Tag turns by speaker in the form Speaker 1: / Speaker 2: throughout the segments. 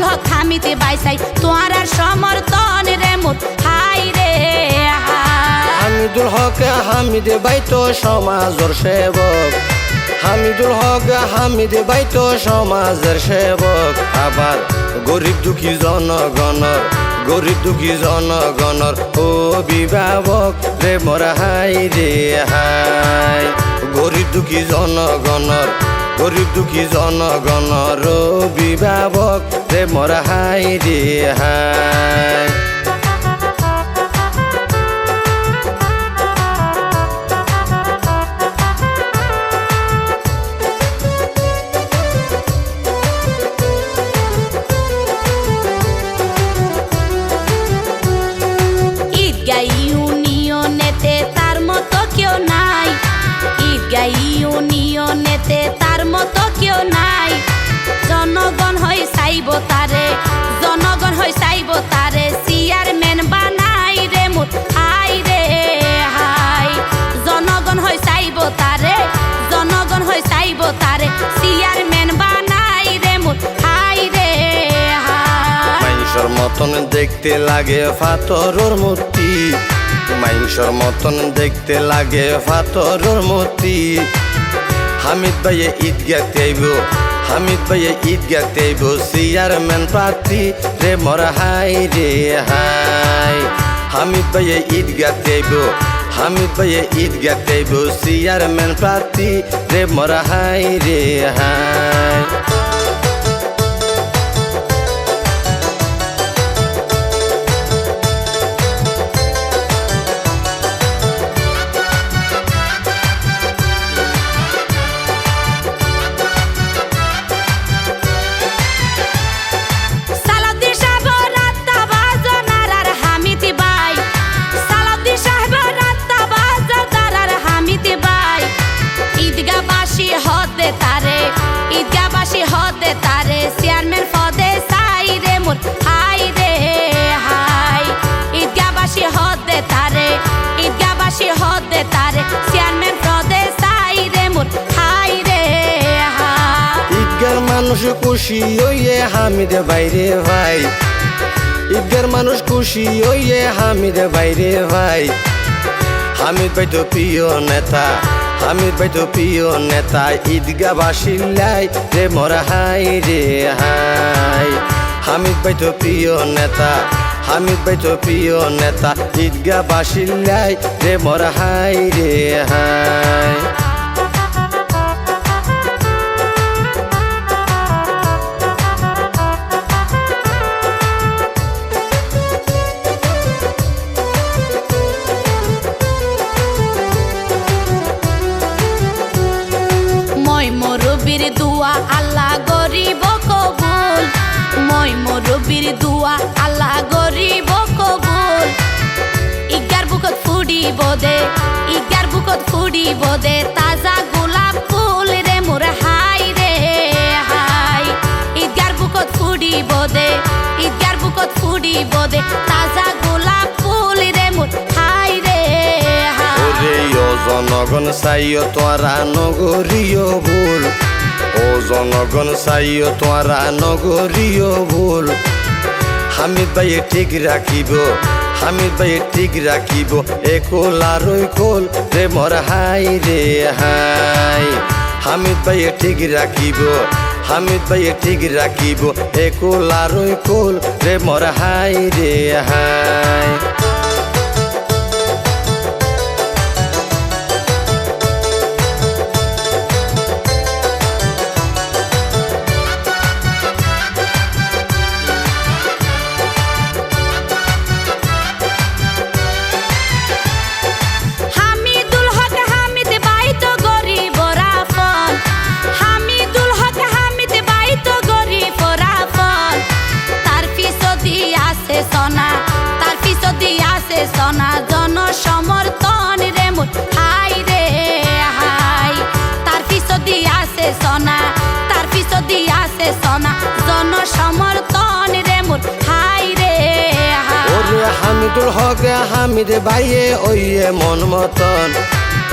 Speaker 1: হামিদুল হক হামিতে বাইসাই। তোমার আর সমর্থন রে মোর। হাই রে
Speaker 2: হামিদুল হক, হামিদ বাইতো সমাজর সেবক। হামিদুল হক, হামিদ বাইতো সমাজের সেবক। আবার গরিব দুঃখী জনগণর, গরিব দুঃখী জনগণর অভিভাবক রে মোর। হাই রে, হাই। গরিব দুঃখী জনগণর গরিব দুঃখী জনগণর অভিভাবক মরা হাই রে হাই। মতন দেখতে লাগে ফাতরর মূর্তি। মাইনসর মতন দেখতে লাগে ফাতরর মূর্তি। হামিদ ভাইয়ে ঈদগাহ তেইব হামিদ ভাইয়ে ঈদগাহ তেইব চেয়ারম্যান প্রার্থী রে মর হাই রে হাই। হামিদ ভাইয়ে ঈদগাহ তেইব হামিদ ভাইয়ে ঈদগাহ তেইব চেয়ারম্যান প্রার্থী রে মর হাই রে হাই। খুশি হইয়ে হামিদ বাইরে ভাই। ঈদগার মানুষ খুশি হইয়ে হামিদ বাইরে ভাই। হামিদ ভাই তো প্রিয় নেতা, হামিদ ভাই তো প্রিয় নেতা ঈদগা বাসিল্লাই রে মোর হাই রে হাই। হামিদ ভাই তো প্রিয় নেতা, হামিদ ভাই তো প্রিয় নেতা ঈদগা বাসিল্লাই রে মোর হাই রে হাই।
Speaker 1: মরবির দুয়া, আল্লাহ গরিব কবুল। মই মরবির দুয়া, আল্লাহ গরিব কবুল। ইগার বুকত ফুডিব দে, ইগার বুকত ফুডিব দে, তাজা গোলাপ ফুল রে মোর হাই রে, হাই। ইগার বুকত ফুডিব দে, ইগার বুকত ফুডিব দে, তাজা গোলাপ ফুল রে মোর হাই রে, হাই।
Speaker 2: জনগণ চাইও তোরা নগরীয় ভুল ও জনগণ চাইও তোরা নগরীয় ভুল। হামিদ ভাই ঠিক রাখিব, হামিদ ভাই ঠিক রাখিব একোল আর কোল রে মর হাই রে হাই। হামিদ ভাই ঠিক রাখিব, হামিদ ভাই ঠিক রাখিব একোল আর কোল রে মর হাই রে হাই।
Speaker 1: সমর্থন রে মোর হাই রে
Speaker 2: হামিদুল হক, হামিদ বাইরে, ওইয়ে মন মতন।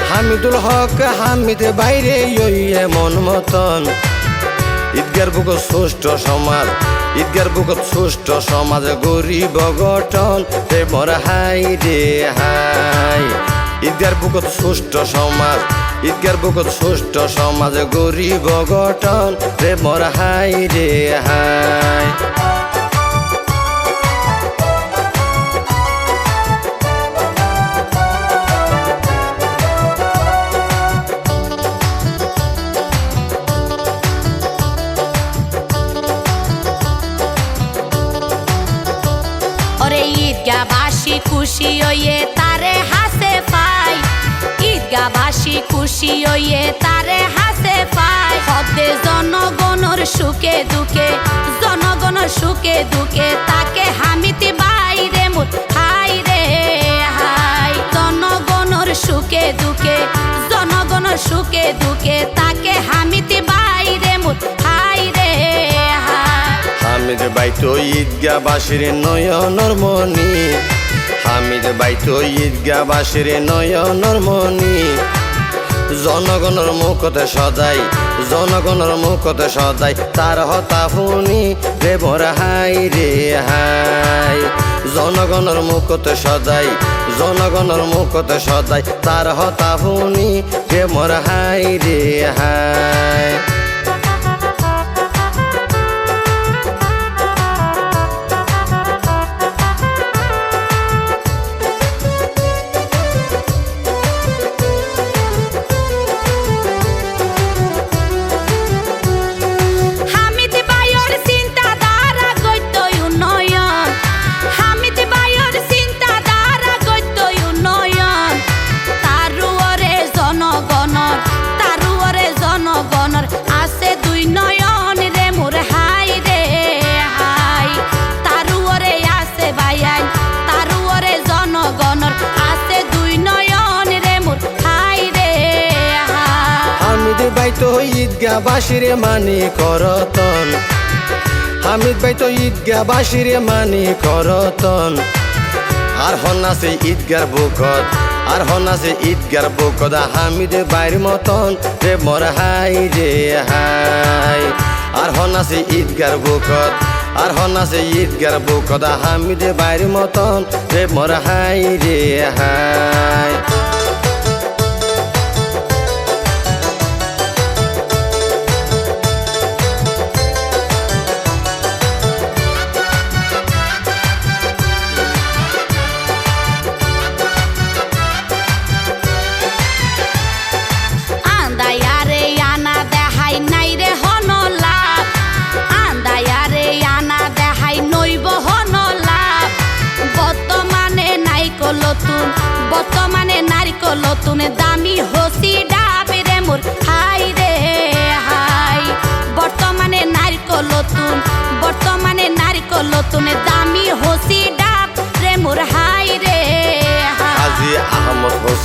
Speaker 2: হামিদুল হক, হামিদ বাইরে, ওইয়ে মন মতন। ঈদগার বুকত সুষ্ঠ সমাজ, ঈদগার বুকত সুষ্ঠ সমাজ গরিব গঠন। রে মর হাই রে হাই। ঈদগার বুকত সুষ্ঠ সমাজ ঈদগার বুকত সুষ্ঠ সমাজ গরিব গঠন, রে মর হাই রে হাই।
Speaker 1: ঈদগা বাসি খুশি হইয়ে খুশি হইয়ে তারে হাসে পাই হদে জনগণর সুখে দুঃখে, জনগণর সুখে দুঃখে তাকে হামিতে বাইরে মুত হাই রে হাই। জনগণর সুখে দুঃখে, জনগণর সুখে দুঃখে তাকে হামিতে বাইরে মুত হাই রে
Speaker 2: হামিদ বাইতো ঈদগা বাসির নয়নর মনি হামিদ বাইতো ঈদগা বাসির নয়নর মনি জনগণের মুখতে সজাই, জনগণের মুখতে সজাই, তার হতা শুনি দেবর হাই রে হাই। জনগণের মুখতে সজাই, জনগণের মুখতে সজাই, তার হতা শুনি
Speaker 1: দেবর হাই রে হাই।
Speaker 2: বাইতো ঈদগা বাসিরে মানি করতন হামিদ ভাই তো ঈদগা বাসিরে মানি করতন আর হন আছে ঈদগার বুকত, আর হন আছে ঈদগার বুকত, হামিদ বাইর মতন রে মর হাই রে হাই। আর হন আছে ঈদগার বুকত, আর হন আছে ঈদগার বুকত, হামিদ বাইর মতন রে মর হাই রে হাই।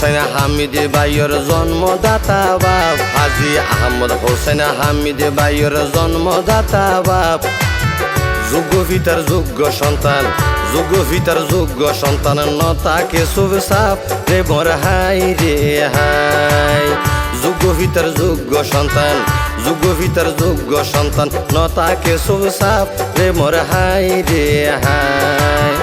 Speaker 2: হোসেন হামিদ বাইয়ের জন্মদাতা বাপ। হাজি আহমদ হোসেন হামিদ বাইয়ের জন্মদাতা বাপ। যোগ্য পিতার যোগ্য সন্তান যোগ্য পিতার যোগ্য সন্তান নতাকে শুভ সাপ রে বর হাই রে হাই। যোগ্য পিতার যোগ্য সন্তান যোগ্য পিতার যোগ্য সন্তান নতাকে শুভ সাপ রে মর হাই রে হাই।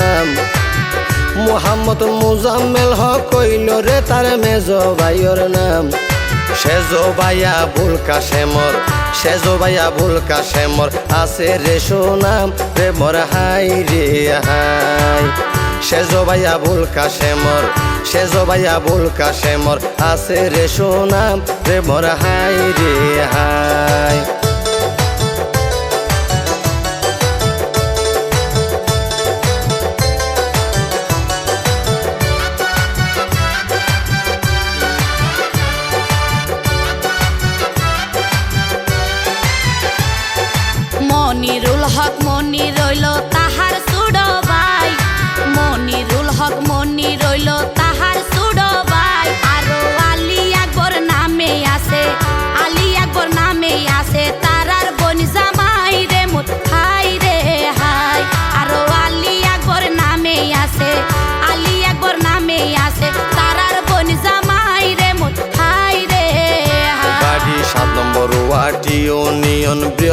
Speaker 1: নাম।
Speaker 2: মোহাম্মদ মুজাম্মেল হক কইল রে তার মেজ ভাইয়ের নাম। সেজো ভাইয়া ভুল কাশে মর সেজো ভাইয়া ভুল কাশে মর আছে রে সোনাম, রে মর হাই রে হাই। সেজো ভাইয়া ভুল কাশে মর সেজো ভাইয়া ভুল কাশে মর আছে রে সোনাম, রে মর হাই রে হাই।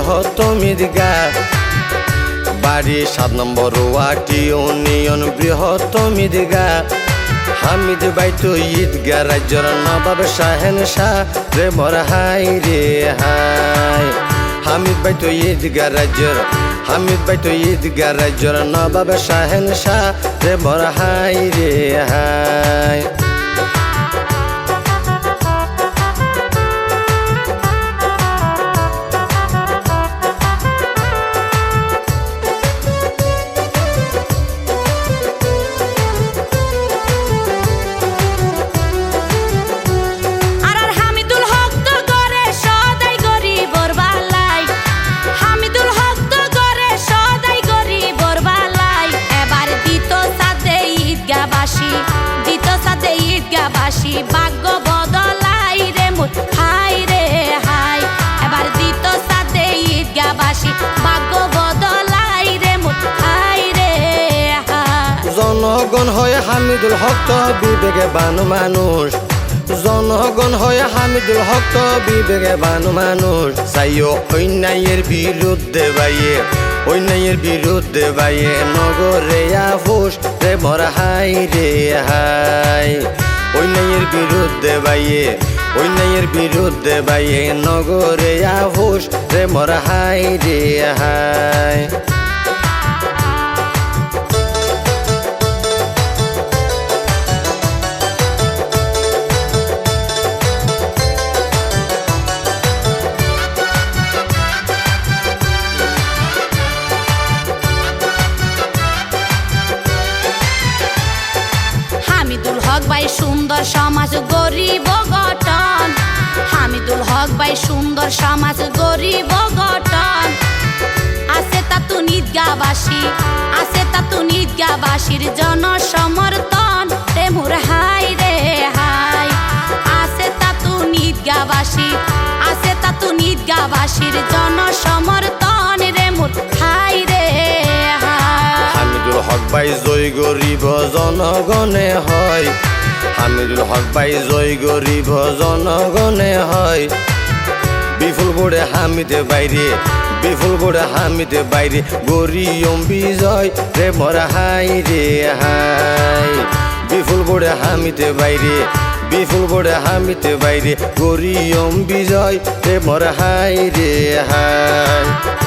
Speaker 2: বৃহত্তম ঈদগা বাড়ি সাত নম্বর ওয়াটি ইউনিয়ন বৃহত্তম ঈদগা হামিদ বাইতো ঈদগা রাজ্যর নবাব শাহেন শাহ রে মর হাই রে হাই। হামিদ বাইতো ঈদগা রাজ্যর হামিদ বাইতো ঈদগা রাজ্যর নবাব শাহেন শাহ রে মর হাই রে হাই।
Speaker 1: হামিদুল হক তো
Speaker 2: বিবেকবান মানুষ। জনগণ হয় হামিদুল হক তো বিবেকবান মানুষ। চাইও অন্যায়ের বিরুদ্ধে বাইয়ে, অন্যায়ের বিরুদ্ধে বাইয়ে, নগরে আফুস রে মর হাই রে হাই। অন্যায়ের বিরুদ্ধে বাইয়ে, অন্যায়ের বিরুদ্ধে বাইয়ে, নগরে আফুস রে মর হাই রে হাই।
Speaker 1: ঈদগাবাসীর জনসমর্থন। রে মোর হাই রে হাই। আছে তাতু ঈদগাবাসী আছে তাতু ঈদগাবাসীর জনসমর্থন রে মোর হাই রে
Speaker 2: হামিদুল হক ভাই জয় গরিব জনগণে হয়। হামিদুল হক ভাই জয় গরিব জনগণে হয়। বিপুল বোড়ে হামিদে বাইরে বিপুল গোড়া হামিদে বাইরে, গরি বিজয় রে মরা হাই রে হাই। বিফুল গোড়া হামিদে বাইরে, বিফুল গোড়া হামিতে বাইরে, গরি বিজয় রে মরা হাই রে হাই।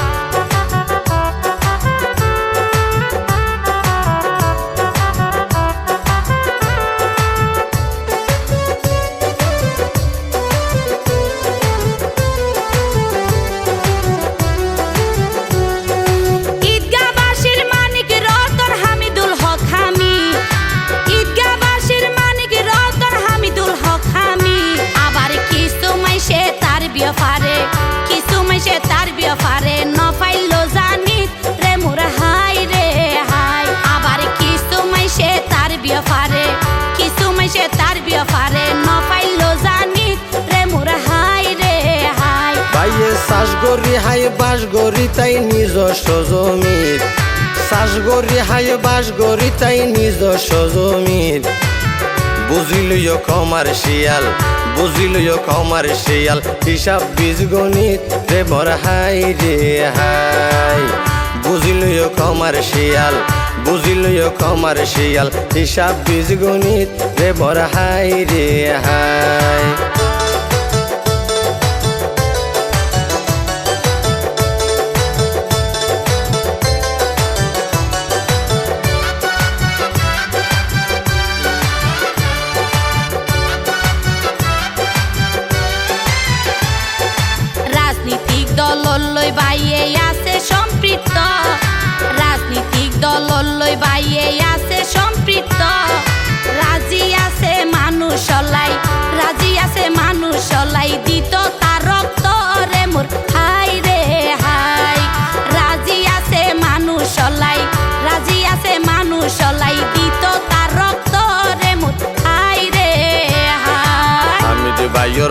Speaker 1: হাই
Speaker 2: বাস গরি তাই নিজস্ব জমির। চাষ গরি হাই বাস গরি তাই নিজস্ব জমির। বুঝিলইও কমার শিয়াল বুঝিলইও কমার শিয়াল, হিসাব বীজ গণিত রে মর হাই রে হাই। বুঝিলইও কমার শিয়াল বুঝিলইও কমার শিয়াল, হিসাব বীজ গণিত রে মর হাই রে হাই।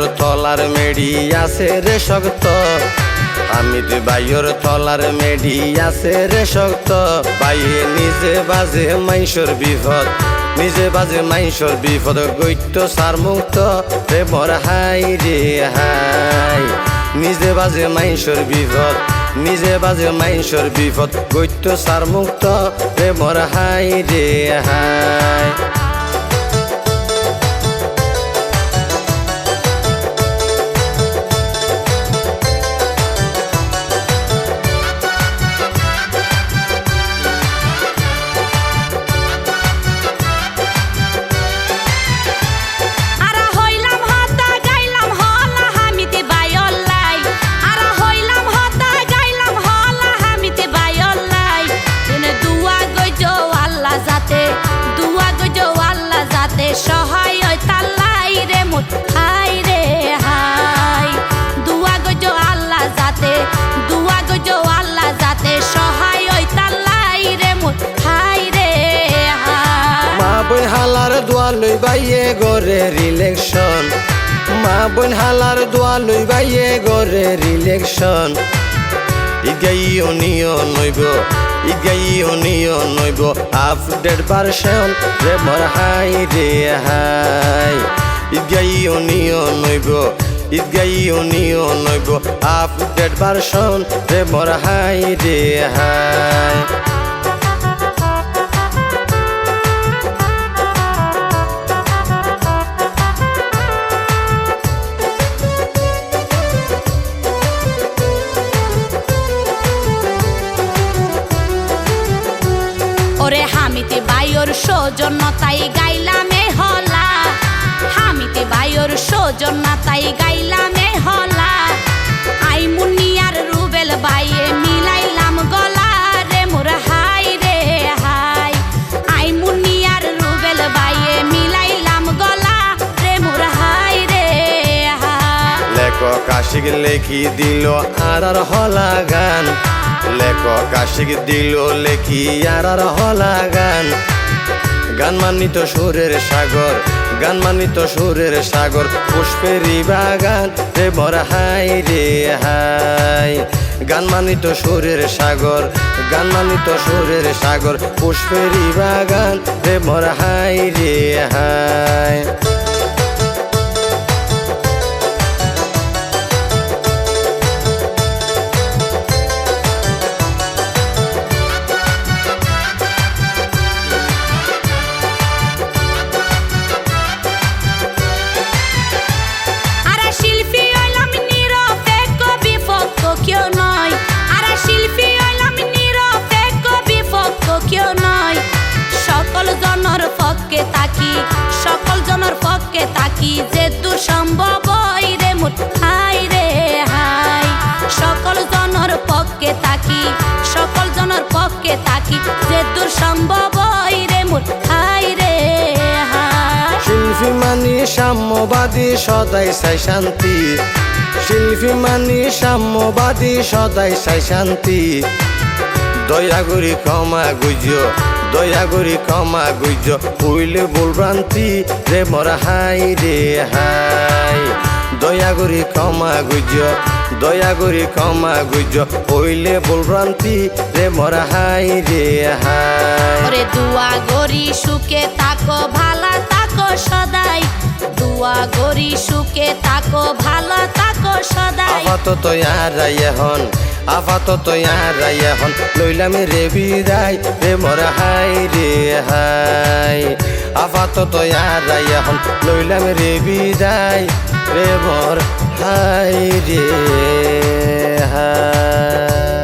Speaker 2: বাইয়র তলার মেডি আছে রে শক্ত। হামিদ বাইয়র তলার মেডি আছে রে শক্ত। বাইয়ে নিজে বাজে মাইশর বিপদ, নিজে বাজে মাইশর বিপদ। গৈত্য সার মুক্ত রে মর হাই রে হাই। নিজে বাজে মাইশর বিপদ, নিজে বাজে মাইশর বিপদ। গৈত্য সার মুক্ত রে মর হাই রে হাই। বোন হালার দোয়া লই বাইয়ে গরে রিলেকশন। মা বোন হালার দোয়া লই বাইয়ে গরে রিলেকশন। ইগাই অনিয় নইব, ইগাই অনিয় নইব আপডেট ভার্সন রে মর হাই রে হাই। ইগাই অনিয় নইব, ইগাই অনিয় নইব আপডেট ভার্সন রে মর হাই রে হাই।
Speaker 1: হামিতে বাইর সৌজন্যতাই গাইলামে হলা। হামিতে বাইর সৌজন্যতাই গাইলামে হলা। আই মুনিয়ার রুবেল বাইয়ে মিলাইলাম গলা রে, মোর হাই রে, হাই। আই মুনিয়ার রুবেল বাইয়ে মিলাইলাম গলা রে, মোর হাই রে, হাই।
Speaker 2: লেখক আশিক লেখি দিল আর হলা গান। লেখক আশিক দিল লেখি আর আর হলা গান। গান মানিত সুরের সাগর, গান মানিত সুরের সাগর পুষ্পেরি বাগান। রে বর হাই রে হাই। গান মানিত সুরের সাগর, গান মানিত সুরের সাগর পুষ্পেরি বাগান। রে বর হাই রে হাই।
Speaker 1: সকল জনের পক্ষে তাকি যে দূর সম্ভব রে হাই রে হাই। সকল জনের পক্ষে তাকি সকল জনের পক্ষে তাকি যে দূর সম্ভব রে মোর হাই রে
Speaker 2: শিল্পী মানি সাম্যবাদী, সদাই চাই শান্তি। শিল্পী মানি সাম্যবাদী, সদাই চাই শান্তি। দয়া করি ক্ষমা গুজ দয়া করি ক্ষমা গুজ হইলে ভুল ভ্রান্তি রে মরা হাই রে হাই। দয়া করি ক্ষমা গুজ দয়া করি ক্ষমা গুজ হইলে ভুল ভ্রান্তি রে মরা হাই রে হাই।
Speaker 1: দুয়া গরি সুখে তাকো ভালা তাকো সদাই। দুয়া গরি সুখে তাকো ভালা সদাই।
Speaker 2: আপাতত ইয়ারাই এখন, আপাতত ইয়ারাই এখন। লইলাম রে বিদায়, রে মর হাই রে হাই। আপাতত ইয়ারাই এখন, লইলাম রে বিদায়, রে মর হাই রে হাই।